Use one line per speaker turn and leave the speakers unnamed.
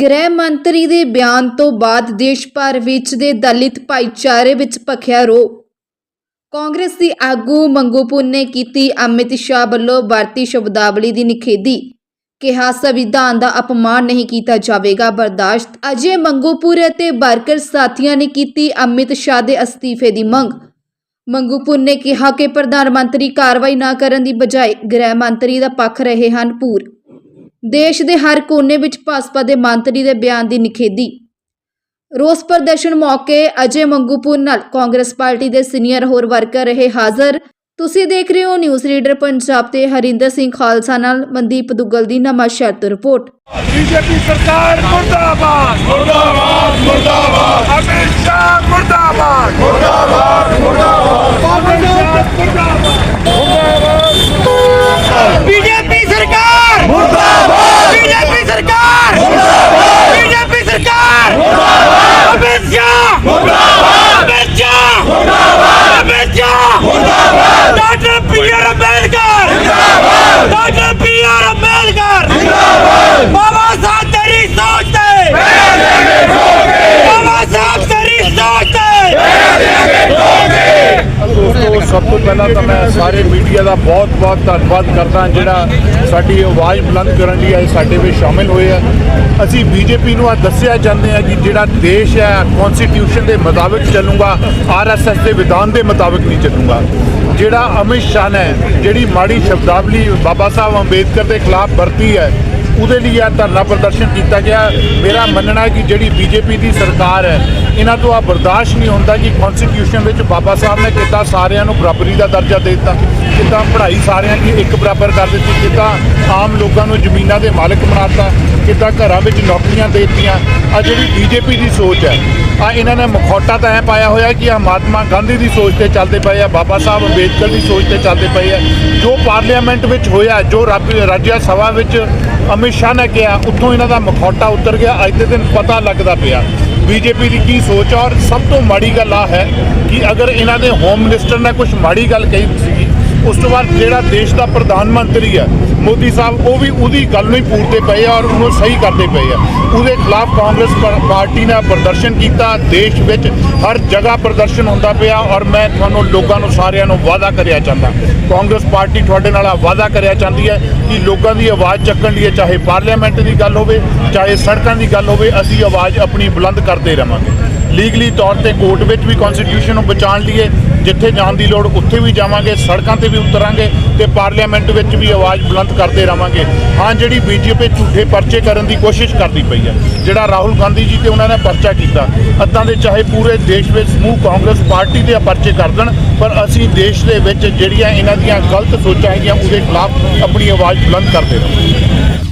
ਗ੍ਰਹਿ ਮੰਤਰੀ ਦੇ ਬਿਆਨ ਤੋਂ ਬਾਅਦ ਦੇਸ਼ ਭਰ ਵਿੱਚ ਦੇ ਦਲਿਤ ਭਾਈਚਾਰੇ ਵਿੱਚ ਭਖਿਆ ਰੋ ਕਾਂਗਰਸ ਦੀ ਆਗੂ ਮੰਗੂਪੁਰ ਨੇ ਕੀਤੀ ਅਮਿਤ ਸ਼ਾਹ ਵੱਲੋਂ ਭਾਰਤੀ ਸ਼ਬਦਾਵਲੀ ਦੀ ਨਿਖੇਧੀ। ਕਿਹਾ, ਸੰਵਿਧਾਨ ਦਾ ਅਪਮਾਨ ਨਹੀਂ ਕੀਤਾ ਜਾਵੇਗਾ, ਬਰਦਾਸ਼ਤ। ਅਜੇ ਮੰਗੂਪੁਰ ਅਤੇ ਵਰਕਰ ਸਾਥੀਆਂ ਨੇ ਕੀਤੀ ਅਮਿਤ ਸ਼ਾਹ ਦੇ ਅਸਤੀਫੇ ਦੀ ਮੰਗ। ਮੰਗੂਪੁਰ ਨੇ ਕਿਹਾ ਕਿ ਪ੍ਰਧਾਨ ਮੰਤਰੀ ਕਾਰਵਾਈ ਨਾ ਕਰਨ ਦੀ ਬਜਾਏ ਗ੍ਰਹਿ ਮੰਤਰੀ ਦਾ ਪੱਖ ਰਹੇ ਹਨ ਪੂਰ ਦੇਸ਼ ਦੇ ਹਰ ਕੋਨੇ ਵਿੱਚ ਭਾਜਪਾ ਦੇ ਮੰਤਰੀ ਦੇ ਬਿਆਨ ਦੀ ਨਿਖੇਧੀ। ਰੋਸ ਪ੍ਰਦਰਸ਼ਨ ਮੌਕੇ ਅਜੇ ਮੰਗੂਪੁਰ ਨਾਲ ਕਾਂਗਰਸ ਪਾਰਟੀ ਦੇ ਸੀਨੀਅਰ ਹੋਰ ਵਰਕਰ ਰਹੇ ਹਾਜ਼ਰ। ਤੁਸੀਂ ਦੇਖ ਰਹੇ ਹੋ ਨਿਊਜ਼ ਰੀਡਰ ਪੰਜਾਬ ਤੇ ਹਰਿੰਦਰ ਸਿੰਘ ਖਾਲਸਾ ਨਾਲ ਮਨਦੀਪ ਦੁੱਗਲ ਦੀ ਨਵਾਂਸ਼ਹਿਰ ਸ਼ਰਤ ਰਿਪੋਰਟ।
ਬੀਜੇਪੀ ਸਰਕਾਰ ਮੁਰਦਾਬਾਦ। ਮੁਰਦਾਬਾਦ
ਮੁਰਦਾਬਾਦ। ਅਮਿਤ ਸ਼ਾਹ ਮੁਰਦਾਬਾਦ। ਤਾਂ ਮੈਂ ਸਾਰੇ ਮੀਡੀਆ ਦਾ ਬਹੁਤ-ਬਹੁਤ ਧੰਨਵਾਦ ਕਰਦਾ ਜਿਹੜਾ ਸਾਡੀ ਆਵਾਜ਼ ਬੁਲੰਦ ਕਰਨ ਲਈ ਅੱਜ ਸਾਡੇ ਵਿੱਚ ਸ਼ਾਮਿਲ ਹੋਏ ਆ। ਅਸੀਂ ਬੀਜੇਪੀ ਨੂੰ ਆ ਦੱਸਿਆ ਚਾਹੁੰਦੇ ਆ ਕਿ ਜਿਹੜਾ ਦੇਸ਼ ਹੈ ਕਨਸਟੀਟਿਊਸ਼ਨ ਦੇ ਮੁਤਾਬਿਕ ਚੱਲੂਗਾ ਆਰਐਸਐਸ ਦੇ ਵਿਧਾਨ ਦੇ ਮੁਤਾਬਿਕ ਨਹੀਂ ਚੱਲੂਗਾ। ਜਿਹੜਾ ਅਮਿਤ ਸ਼ਾਹ ਨੇ ਜਿਹੜੀ ਮਾੜੀ ਸ਼ਬਦਾਵਲੀ ਬਾਬਾ ਸਾਹਿਬ ਅੰਬੇਦਕਰ ਦੇ ਖਿਲਾਫ ਵਰਤੀ ਹੈ ਉਹਦੇ ਲਈ ਇਹ ਧਰਨਾ ਪ੍ਰਦਰਸ਼ਨ ਕੀਤਾ ਗਿਆ। ਮੇਰਾ ਮੰਨਣਾ ਹੈ ਕਿ ਜਿਹੜੀ ਬੀਜੇਪੀ ਦੀ ਸਰਕਾਰ ਹੈ, ਇਹਨਾਂ ਤੋਂ ਆ ਬਰਦਾਸ਼ਤ ਨਹੀਂ ਹੁੰਦਾ ਕਿ ਕਨਸਟੀਟਿਊਸ਼ਨ ਵਿੱਚ ਬਾਬਾ ਸਾਹਿਬ ਨੇ ਕਿੱਦਾਂ ਸਾਰਿਆਂ ਨੂੰ ਬਰਾਬਰੀ ਦਾ ਦਰਜਾ ਦੇ ਦਿੱਤਾ, ਕਿੱਦਾਂ ਪੜ੍ਹਾਈ ਸਾਰਿਆਂ ਦੀ ਇੱਕ ਬਰਾਬਰ ਕਰ ਦਿੱਤੀ, ਕਿੱਦਾਂ ਆਮ ਲੋਕਾਂ ਨੂੰ ਜ਼ਮੀਨਾਂ ਦੇ ਮਾਲਕ ਬਣਾਤਾ, ਕਿੱਦਾਂ ਘਰਾਂ ਵਿੱਚ ਨੌਕਰੀਆਂ ਦੇ ਦਿੱਤੀਆਂ। ਆ ਜਿਹੜੀ ਬੀਜੇਪੀ ਦੀ ਸੋਚ ਹੈ ਆ ਇਹਨਾਂ ਨੇ ਮਖੌਟਾ ਤਾਂ ਐ ਪਾਇਆ ਹੋਇਆ ਕਿ ਆ ਮਹਾਤਮਾ ਗਾਂਧੀ ਦੀ ਸੋਚ ਤੇ ਚੱਲਦੇ ਪਏ ਆ, ਬਾਬਾ ਸਾਹਿਬ ਅੰਬੇਦਕਰ ਦੀ ਸੋਚ ਤੇ ਚੱਲਦੇ ਪਏ ਆ। ਜੋ ਪਾਰਲੀਮੈਂਟ ਵਿੱਚ ਹੋਇਆ, ਜੋ ਰਾਜ ਰਾਜ ਸਭਾ ਵਿੱਚ ਅਮਿਤ ਸ਼ਾਹ ਨੇ ਕਿਹਾ, ਉੱਥੋਂ ਇਹਨਾਂ ਦਾ ਮਖੌਟਾ ਉਤਰ ਗਿਆ। ਅੱਜ ਦੇ ਦਿਨ ਪਤਾ ਲੱਗਦਾ ਪਿਆ, ਬੀਜੇਪੀ ਦੀ ਕੀ ਸੋਚ ਆ, ਔਰ ਸਭ ਤੋਂ ਮਾੜੀ ਗੱਲ ਆ ਹੈ ਕਿ ਅਗਰ ਇਹਨਾਂ ਦੇ ਹੋਮ ਮਿਨਿਸਟਰ ਨੇ ਕੁਝ ਮਾੜੀ ਗੱਲ ਕਹੀ ਸੀਗੀ ਉਸ ਤੋਂ ਬਾਅਦ ਜਿਹੜਾ ਦੇਸ਼ ਦਾ ਪ੍ਰਧਾਨ ਮੰਤਰੀ ਹੈ, ਮੋਦੀ ਸਾਹਿਬ, ਉਹ ਵੀ ਉਹਦੀ ਗੱਲ ਨੂੰ ਹੀ ਪੂਰਦੇ ਪਏ ਆ ਔਰ ਉਹਨੂੰ ਸਹੀ ਕਰਦੇ ਪਏ ਆ। ਉਹਦੇ ਖਿਲਾਫ ਕਾਂਗਰਸ ਪਰ- ਪਾਰਟੀ ਨੇ ਪ੍ਰਦਰਸ਼ਨ ਕੀਤਾ, ਦੇਸ਼ ਵਿੱਚ ਹਰ ਜਗ੍ਹਾ ਪ੍ਰਦਰਸ਼ਨ ਹੁੰਦਾ ਪਿਆ ਔਰ ਮੈਂ ਤੁਹਾਨੂੰ ਲੋਕਾਂ ਨੂੰ ਸਾਰਿਆਂ ਨੂੰ ਵਾਅਦਾ ਕਰਿਆ ਚਾਹੁੰਦਾ। ਕਾਂਗਰਸ ਪਾਰਟੀ ਤੁਹਾਡੇ ਨਾਲ ਵਾਅਦਾ ਕਰਿਆ ਚਾਹੁੰਦੀ ਹੈ ਕਿ ਲੋਕਾਂ ਦੀ ਆਵਾਜ਼ ਚੱਕਣ ਲਈ ਚਾਹੇ ਪਾਰਲੀਮੈਂਟ ਦੀ ਗੱਲ ਹੋਵੇ, ਚਾਹੇ ਸੜਕਾਂ ਦੀ ਗੱਲ ਹੋਵੇ, ਅਸੀਂ ਆਵਾਜ਼ ਆਪਣੀ ਬੁਲੰਦ ਕਰਦੇ ਰਵਾਂਗੇ। ਲੀਗਲੀ ਤੌਰ ਤੇ ਕੋਰਟ ਵਿੱਚ ਵੀ ਕਨਸਟੀਟਿਊਸ਼ਨ ਨੂੰ ਬਚਾਉਣ ਲਈਏ ਜਿੱਥੇ ਜਾਣ ਦੀ ਲੋੜ ਉੱਥੇ ਵੀ ਜਾਵਾਂਗੇ, ਸੜਕਾਂ ਤੇ ਵੀ ਉਤਰਾਂਗੇ ਤੇ ਪਾਰਲੀਮੈਂਟ ਵਿੱਚ ਵੀ ਆਵਾਜ਼ ਬੁਲੰਦ ਕਰਦੇ ਰਵਾਂਗੇ। ਹਾਂ, ਜਿਹੜੀ ਬੀਜੇਪੀ ਝੂਠੇ ਪਰਚੇ ਕਰਨ ਦੀ ਕੋਸ਼ਿਸ਼ ਕਰਦੀ ਪਈ ਹੈ, ਜਿਹੜਾ ਰਾਹੁਲ ਗਾਂਧੀ ਜੀ ਤੇ ਉਹਨਾਂ ਨੇ ਪਰਚਾ ਕੀਤਾ ਅੱਦਾਂ ਦੇ ਚਾਹੇ ਪੂਰੇ ਦੇਸ਼ ਵਿੱਚ ਸਮੂਹ ਕਾਂਗਰਸ ਪਾਰਟੀ ਦੇ ਪਰਚੇ ਕਰ ਦੇਣ, ਪਰ ਅਸੀਂ ਦੇਸ਼ ਦੇ ਵਿੱਚ ਜਿਹੜੀਆਂ ਇਹਨਾਂ ਦੀਆਂ ਗਲਤ ਸੋਚਾਂ ਹੈਗੀਆਂ, ਉਹਦੇ ਖਿਲਾਫ ਆਪਣੀ ਆਵਾਜ਼ ਬੁਲੰਦ ਕਰਦੇ ਰਹਾਂਗੇ